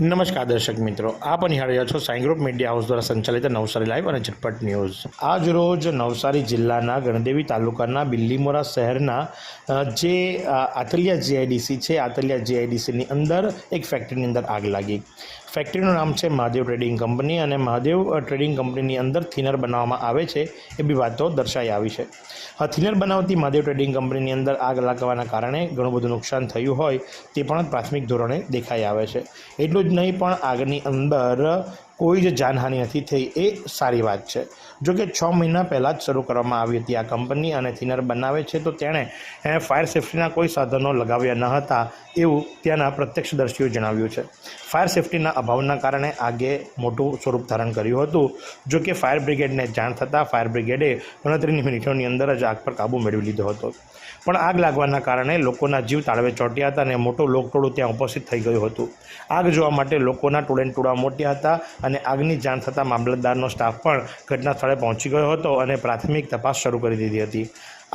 નમસ્કાર દર્શક મિત્રો, આપ નિહાળ્યા છો સાઈ ગ્રુપ મીડિયા હાઉસ દ્વારા સંચાલિત નવસારી લાઈવ અને ઝટપટ ન્યૂઝ. આજ રોજ નવસારી જિલ્લાના ગણદેવી તાલુકાના બિલ્લીમોરા શહેરના જે આતલિયા જીઆઈડીસી છે, આતલિયા જીઆઈડીસીની અંદર એક ફેક્ટરીની અંદર આગ લાગી. ફેક્ટરીનું નામ છે મહાદેવ ટ્રેડિંગ કંપની અને મહાદેવ ટ્રેડિંગ કંપનીની અંદર થિનર બનાવવામાં આવે છે એ બી વાતો દર્શાઈ આવી છે. આ થિનર બનાવતી મહાદેવ ટ્રેડિંગ કંપનીની અંદર આગ લાગવાના કારણે ઘણું બધું નુકસાન થયું હોય તે પણ પ્રાથમિક ધોરણે દેખાઈ આવે છે. એટલું જ નહીં પણ આગની અંદર કોઈ જ જાનહાનિ નથી થઈ એ સારી વાત છે. જો કે છ મહિના પહેલાં જ શરૂ કરવામાં આવી હતી આ કંપની અને થિનર બનાવે છે, તો તેણે ફાયર સેફ્ટીના કોઈ સાધનો લગાવ્યા ન હતા એવું ત્યાંના પ્રત્યક્ષદર્શીઓ જણાવ્યું છે. ફાયર સેફ્ટીના અભાવના કારણે આગે મોટું સ્વરૂપ ધારણ કર્યું હતું. જો કે ફાયર બ્રિગેડને જાણ થતાં ફાયર બ્રિગેડે ગણતરીની મિનિટોની અંદર જ આગ પર કાબૂ મેળવી લીધો હતો. પણ આગ લાગવાના કારણે લોકોના જીવ તાળવે ચોંટ્યા હતા અને મોટું લોકટોળું ત્યાં ઉપસ્થિત થઈ ગયું હતું. આગ જોવા માટે લોકોના ટોળેન ટોળા મોટ્યા હતા અને આગની જાણ થતાં મામલતદારનો સ્ટાફ પણ ઘટના સ્થળે પહોંચી ગયો હતો અને પ્રાથમિક તપાસ શરૂ કરી દીધી હતી.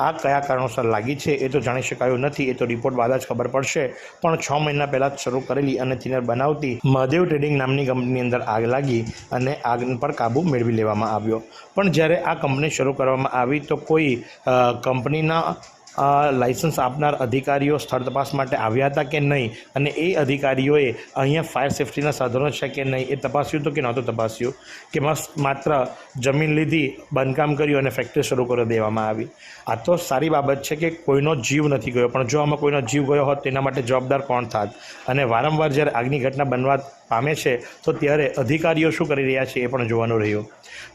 આ કયા કારણોસર લાગી છે એ તો જાણી શકાયું નથી, એ તો રિપોર્ટ બાદ જ ખબર પડશે. પણ છ મહિના પહેલાં જ શરૂ કરેલી અને થિનર બનાવતી મહાદેવ ટ્રેડિંગ નામની કંપનીની અંદર આગ લાગી અને આગ પર કાબૂ મેળવી લેવામાં આવ્યો. પણ જ્યારે આ કંપની શરૂ કરવામાં આવી તો કોઈ કંપનીના અ, લાયસન્સ આપનાર અધિકારીઓ સ્થળ તપાસ માટે આવ્યા હતા કે નહીં? અને એ અધિકારીઓએ અહીંયા ફાયર સેફ્ટીના સાધનો છે કે નહીં? એ તપાસ્યું તો કે નહોતું તપાસ્યું? કે માત્ર જમીન લીધી બાંધકામ કર્યું અને ફેક્ટરી શરૂ કરી દેવામાં આવી? આ તો સારી બાબત છે કે કોઈનો જીવ નથી ગયો પણ જો આમાં કોઈનો જીવ ગયો હોત તેના માટે જવાબદાર કોણ થાત? અને વારંવાર જ્યારે આગની ઘટના બનવા પામે છે તો ત્યારે અધિકારીઓ શું કરી રહ્યા છે એ પણ જોવાનું રહ્યું.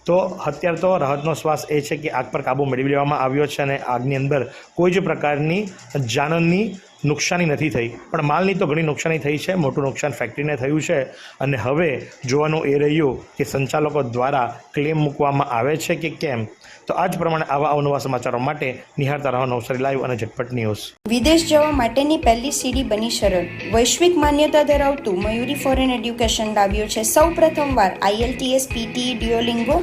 તો અત્યારે તો રાહતનો શ્વાસ એ છે કે આગ પર કાબૂ મેળવી લેવામાં આવ્યો છે અને આગની અંદર કોઈ જ પ્રકારની જાનની નુકસાની નથી થઈ. પણ માલની તો ઘણી નુકસાની થઈ છે, મોટું નુકસાન ફેક્ટરીને થયું છે અને હવે જોવાનું એ રહ્યું કે સંચાલકો દ્વારા ક્લેમ મૂકવામાં આવે છે કે કેમ? તો આ જ પ્રમાણે આવા અવનવા સમાચારો માટે નિહાળતા રહો નવસારી લાઈવ અને ઝટપટ ન્યૂઝ. વિદેશ જવા માટેની પહેલી સીડી બની સરળ વૈશ્વિક માન્યતા ધરાવતું મયુરી ફોરેન એડ્યુકેશન લાવ્યું છે. સૌ પ્રથમવાર આઈએલટીએસ પીટી ડિયોલિંગો